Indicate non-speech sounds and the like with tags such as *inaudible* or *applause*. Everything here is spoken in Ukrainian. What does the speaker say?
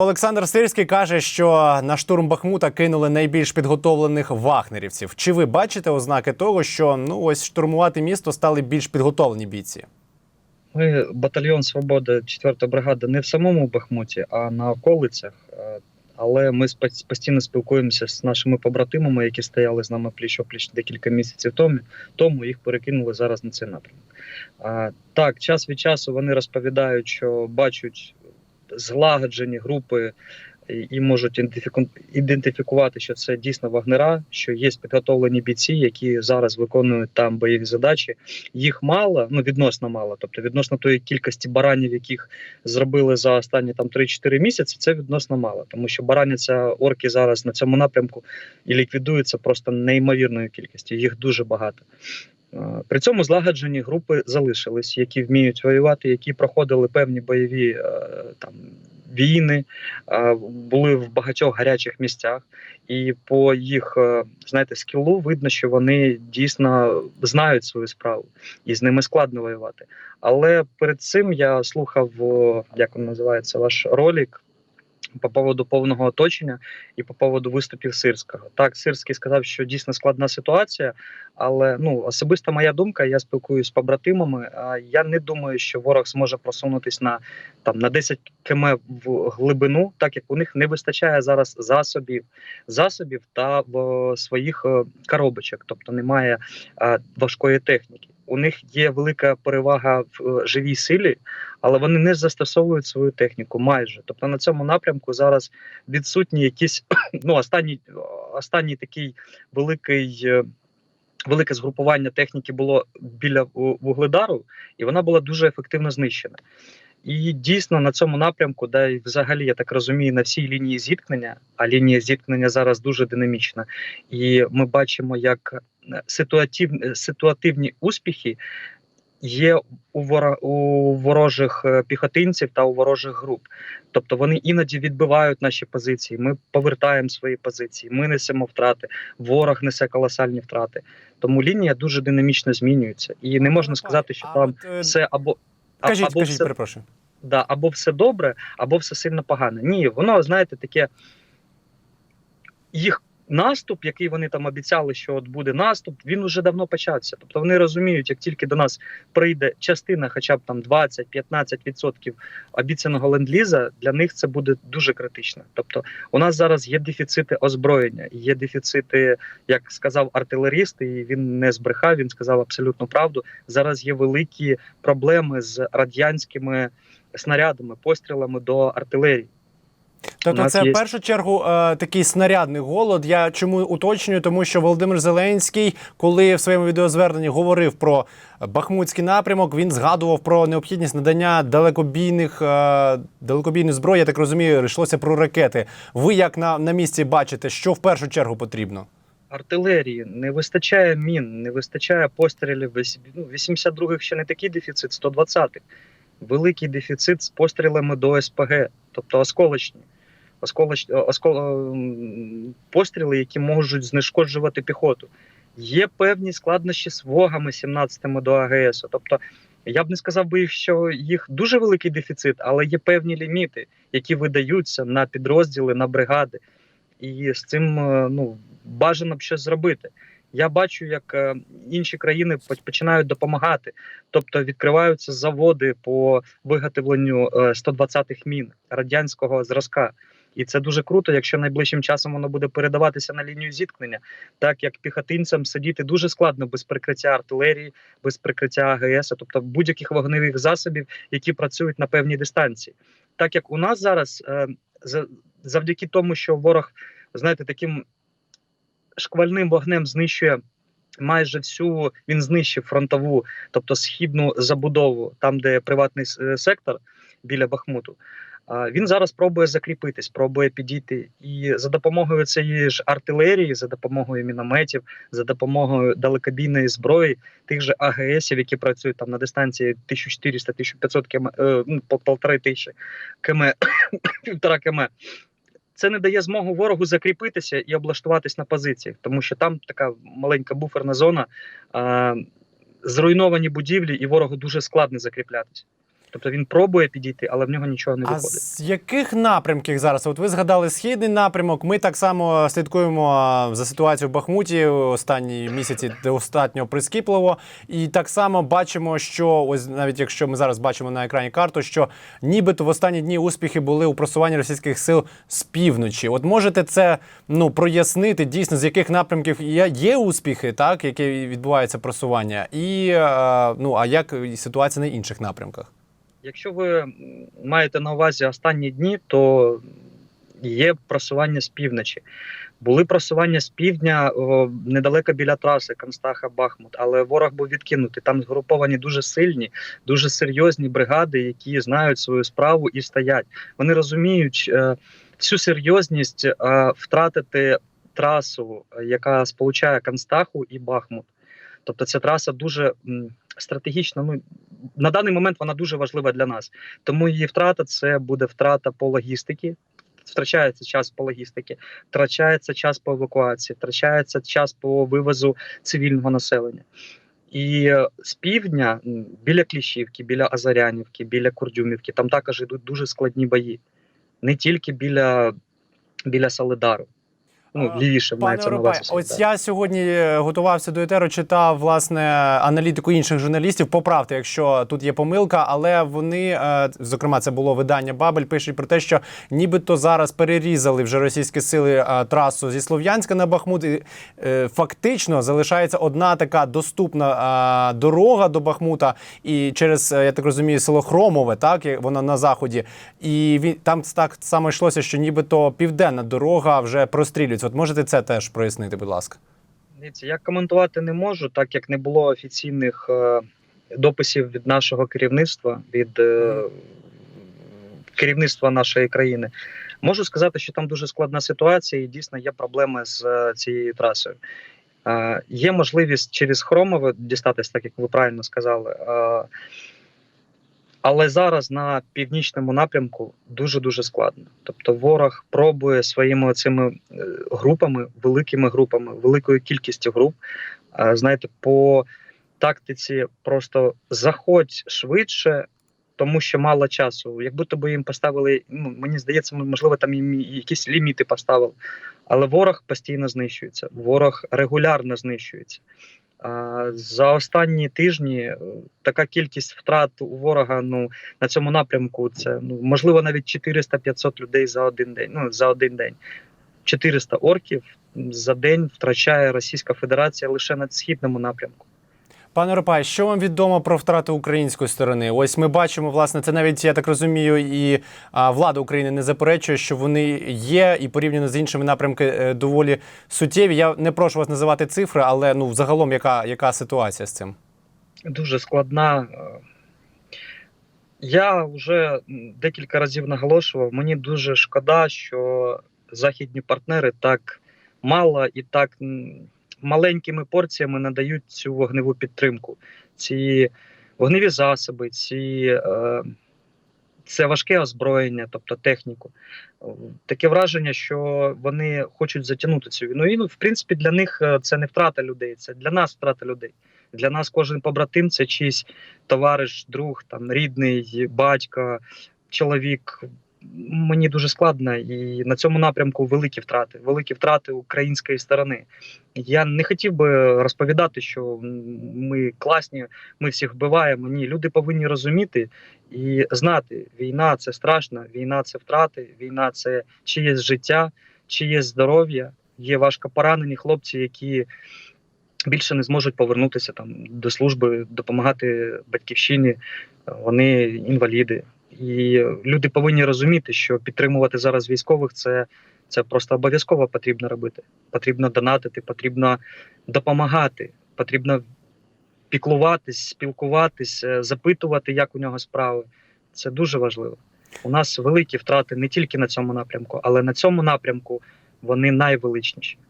Олександр Сирський каже, що на штурм Бахмута кинули найбільш підготовлених вагнерівців. Чи ви бачите ознаки того, що ну ось штурмувати місто стали більш підготовлені бійці? Ми батальйон Свобода 4-та бригада не в самому Бахмуті, а на околицях. Е, Але ми постійно спілкуємося з нашими побратимами, які стояли з нами пліч опліч декілька місяців тому. Тому їх перекинули зараз на цей напрямок. Так, час від часу вони розповідають, що бачать злагоджені групи і- можуть ідентифіку- ідентифікувати, що це дійсно вагнера, що є підготовлені бійці, які зараз виконують там бойові задачі. Їх мало, ну відносно мало. Тобто, відносно тої кількості баранів, яких зробили за останні там 3-4 місяці, це відносно мало, тому що бараняться орки зараз на цьому напрямку і ліквідуються просто неймовірною кількістю. Їх дуже багато. При цьому злагоджені групи залишились, які вміють воювати, які проходили певні бойові е, там війни, е, були в багатьох гарячих місцях, і по їх е, знаєте скілу видно, що вони дійсно знають свою справу, і з ними складно воювати. Але перед цим я слухав, як він називається, ваш ролик. По поводу повного оточення і по поводу виступів Сирського. Так, Сирський сказав, що дійсно складна ситуація, але ну особиста моя думка, я спілкуюся з побратимами. Я не думаю, що ворог зможе просунутись на там на 10 км в глибину, так як у них не вистачає зараз засобів, засобів та в своїх е, коробочок, тобто немає е, важкої техніки. У них є велика перевага в е, живій силі, але вони не застосовують свою техніку майже. Тобто на цьому напрямку зараз відсутні якісь *clears throat* ну останній останній такий великий. е, Велике згрупування техніки було біля вугледару, і вона була дуже ефективно знищена. І дійсно на цьому напрямку, да й взагалі я так розумію, на всій лінії зіткнення, а лінія зіткнення зараз дуже динамічна. І ми бачимо, як ситуатив, е, ситуативні успіхи є у, вора, у ворожих е, піхотинців та у ворожих груп. Тобто вони іноді відбивають наші позиції. Ми повертаємо свої позиції, ми несемо втрати, ворог несе колосальні втрати. Тому лінія дуже динамічно змінюється, і не можна сказати, що там е, все або кажіть, або кажіть, все перепрошую. да, або все добре, або все сильно погано. Ні, воно, знаєте, таке їх наступ, який вони там обіцяли, що от буде наступ, він уже давно почався. Тобто вони розуміють, як тільки до нас прийде частина, хоча б там 20-15% обіцяного ленд-ліза, для них це буде дуже критично. Тобто, у нас зараз є дефіцити озброєння, є дефіцити, як сказав артилеріст, і він не збрехав, він сказав абсолютну правду. Зараз є великі проблеми з радянськими снарядами, пострілами до артилерії. Тобто, це є- в першу чергу е, такий снарядний голод. Я чому уточнюю, тому що Володимир Зеленський, коли в своєму відеозверненні говорив про Бахмутський напрямок, він згадував про необхідність надання далекобійних е, далекобійної зброї. Я так розумію, йшлося про ракети. Ви як на, на місці бачите, що в першу чергу потрібно? артилерії, не вистачає мін, не вистачає пострілів. Весь- Ну, 82-х ще не такий дефіцит, 120-х. Великий дефіцит з пострілами до СПГ, тобто осколочні. Осколоч... Оскол... ем, Постріли, які можуть знешкоджувати піхоту. Є певні складнощі з вогами 17-ми до АГС. Тобто, я б не сказав би, що їх дуже великий дефіцит, але є певні ліміти, які видаються на підрозділи, на бригади. І з цим е, ну, бажано б щось зробити. Я бачу, як е, інші країни починають допомагати, тобто відкриваються заводи по виготовленню е, 120-х мін радянського зразка. І це дуже круто, якщо найближчим часом воно буде передаватися на лінію зіткнення, так як піхотинцям сидіти дуже складно без прикриття артилерії, без прикриття АГС, тобто будь-яких вогневих засобів, які працюють на певній дистанції. Так як у нас зараз е, за- завдяки тому, що ворог, знаєте, таким шквальним вогнем знищує майже всю, він знищив фронтову, тобто східну забудову, там, де приватний е, сектор біля Бахмуту. Він зараз пробує закріпитись, пробує підійти. І за допомогою цієї ж артилерії, за допомогою мінометів, за допомогою далекобійної зброї, тих же АГСів, які працюють там на дистанції 1400-1500 км, е, ну, полтори тисячі км, *coughs* півтора км. Це не дає змогу ворогу закріпитися і облаштуватись на позиціях, тому що там така маленька буферна зона, зруйновані будівлі, і ворогу дуже складно закріплятися. Тобто він пробує підійти, але в нього нічого не А виходить. з яких напрямків зараз? От ви згадали східний напрямок. Ми так само слідкуємо за ситуацією в Бахмуті останні місяці достатньо прискіпливо. І так само бачимо, що ось навіть якщо ми зараз бачимо на екрані карту, що нібито в останні дні успіхи були у просуванні російських сил з півночі. От можете це ну прояснити дійсно, з яких напрямків є, є успіхи, так які відбувається просування, і е, ну а як ситуація на інших напрямках? Якщо ви маєте на увазі останні дні, то є просування з півночі. Були просування з півдня о, недалеко біля траси Констаха Бахмут, але ворог був відкинутий. Там згруповані дуже сильні, дуже серйозні бригади, які знають свою справу і стоять. Вони розуміють е, всю серйозність е, втратити трасу, яка сполучає Констаху і Бахмут. Тобто ця траса дуже стратегічна. Ну на даний момент вона дуже важлива для нас. Тому її втрата це буде втрата по логістиці. Втрачається час по логістиці, втрачається час по евакуації, втрачається час по вивозу цивільного населення. І е, з півдня, біля Кліщівки, біля Азарянівки, біля Курдюмівки, там також йдуть дуже складні бої. Не тільки біля, біля Солидару. Ну, лівіше Пане мається на увазі. ось я сьогодні е, готувався до етеру, читав власне аналітику інших журналістів. Поправте, якщо тут є помилка, але вони, е, зокрема, це було видання Бабель, пишуть про те, що нібито зараз перерізали вже російські сили е, трасу зі Слов'янська на Бахмут. І, е, фактично залишається одна така доступна е, дорога до Бахмута, і через е, я так розумію, село Хромове, так і воно на заході. І він там так само йшлося, що нібито південна дорога вже прострілюється. От можете це теж прояснити, будь ласка. Я коментувати не можу, так як не було офіційних е, дописів від нашого керівництва, від е, керівництва нашої країни. Можу сказати, що там дуже складна ситуація, і дійсно є проблеми з е, цією трасою. Є можливість через Хромове дістатись, так як ви правильно сказали. Е, але зараз на північному напрямку дуже дуже складно. Тобто, ворог пробує своїми цими групами, великими групами, великою кількістю груп. е, Знаєте, по тактиці просто заходь швидше, тому що мало часу. Як будто їм поставили, ну мені здається, можливо, там їм якісь ліміти поставили. Але ворог постійно знищується, ворог регулярно знищується. За останні тижні е, така кількість втрат у ворога ну на цьому напрямку це ну можливо навіть 400-500 людей за один день. Ну за один день. 400 орків за день втрачає Російська Федерація лише на східному напрямку. Пане Ропай, що вам відомо про втрати української сторони? Ось ми бачимо, власне, це навіть я так розумію, і а, влада України не заперечує, що вони є, і порівняно з іншими напрямками е, доволі суттєві. Я не прошу вас називати цифри, але ну взагалом, яка, яка ситуація з цим? Дуже складна. Я вже декілька разів наголошував. Мені дуже шкода, що західні партнери так мало і так маленькими порціями надають цю вогневу підтримку. Ці вогневі засоби, ці, е, це важке озброєння, тобто техніку. Таке враження, що вони хочуть затягнути цю війну. І, ну, в принципі, для них е, це не втрата людей, це для нас втрата людей. Для нас кожен побратим це чийсь товариш, друг, там рідний, батько, чоловік. Мені дуже складно, і на цьому напрямку великі втрати, великі втрати української сторони. Я не хотів би розповідати, що ми класні, ми всіх вбиваємо. Ні, люди повинні розуміти і знати, війна це страшно, війна це втрати, війна це чиєсь життя, чиєсь здоров'я. Є важко поранені хлопці, які більше не зможуть повернутися там до служби, допомагати батьківщині. Вони інваліди. І люди повинні розуміти, що підтримувати зараз військових це, це просто обов'язково потрібно робити. Потрібно донатити, потрібно допомагати, потрібно піклуватись, спілкуватись, е, запитувати, як у нього справи. Це дуже важливо. У нас великі втрати не тільки на цьому напрямку, але на цьому напрямку вони найвеличніші.